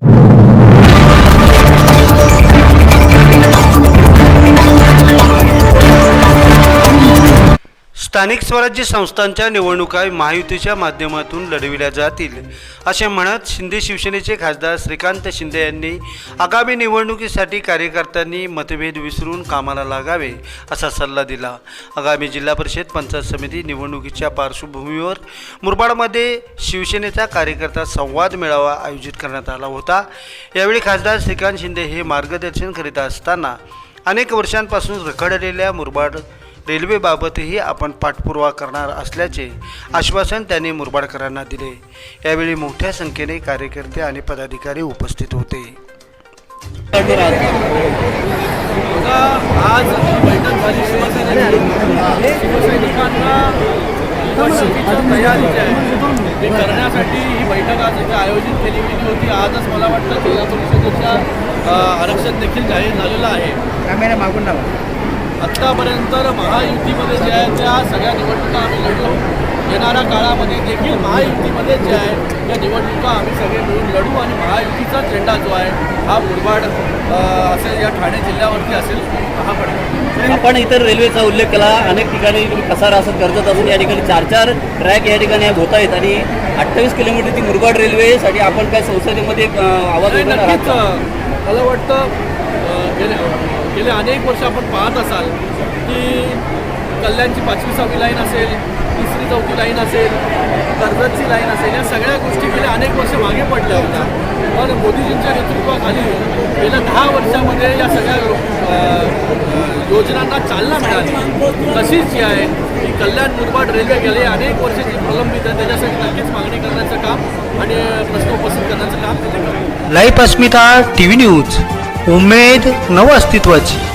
you. स्थानिक स्वराज्य संस्थांच्या निवडणुका महायुतीच्या माध्यमातून लढविल्या जातील असे म्हणत शिंदे शिवसेनेचे खासदार श्रीकांत शिंदे यांनी आगामी निवडणुकीसाठी कार्यकर्त्यांनी मतभेद विसरून कामाला लागावे असा सल्ला दिला. आगामी जिल्हा परिषद पंचायत समिती निवडणुकीच्या पार्श्वभूमीवर मुरबाडमध्ये शिवसेनेचा कार्यकर्ता संवाद मेळावा आयोजित करण्यात आला होता. यावेळी खासदार श्रीकांत शिंदे हे मार्गदर्शन करीत असताना अनेक वर्षांपासून रखडलेल्या मुरबाड रेल्वेबाबतही आपण पाठपुरावा करणार असल्याचे आश्वासन त्यांनी मुरबाडकरांना दिले. यावेळी मोठ्या संख्येने कार्यकर्ते आणि पदाधिकारी उपस्थित होते. आज बैठक झाली. शिवसेनेची शिवसैनिकांना निवडणुकीच्या तयारी जी आहे ते करण्यासाठी ही बैठक आज इथे आयोजित केली गेली होती. आजच मला वाटतं जिल्हा परिषदेच्या अ, आरक्षण देखील जाहीर झालेलं आहे. कॅमेरा मागून लावा. आत्तापर्यंत महायुतीमध्ये जे आहे त्या सगळ्या निवडणुका आम्ही लढलो येणाऱ्या काळामध्ये देखील महायुतीमध्ये जे आहे या निवडणुका आम्ही सगळे मिळून लढू आणि महायुतीचा झेंडा जो आहे हा मुरबाड असेल या ठाणे जिल्ह्यावरती असेल हा पडेल आपण इतर रेल्वेचा उल्लेख केला. अनेक ठिकाणी कसारा असं कर्जत असून या ठिकाणी चार चार ट्रॅक या ठिकाणी होत आहेत आणि अठ्ठावीस किलोमीटरची मुरबाड रेल्वेसाठी आपण काय संसदेमध्ये आवाज मला वाटतं गेले अनेक वर्ष आपण पाहत असाल की कल्याणची पाचवी सहावी लाईन असेल तिसरी चौथी लाईन असेल कर्जतची लाईन असेल या सगळ्या गोष्टी गेल्या अनेक वर्ष मागे पडल्या होत्या. पण मोदीजींच्या नेतृत्वाखाली गेल्या दहा वर्षामध्ये या सगळ्या योजनांना चालना मिळाली. तशीच जी आहे की कल्याण मुरबाड रेल्वे गेले अनेक वर्ष जी प्रलंबित आहे. त्याच्यासाठी नक्कीच मागणी करण्याचं काम आणि प्रश्न उपस्थित करण्याचं काम life Asmita T V news उमेद नव अस्तित्वाची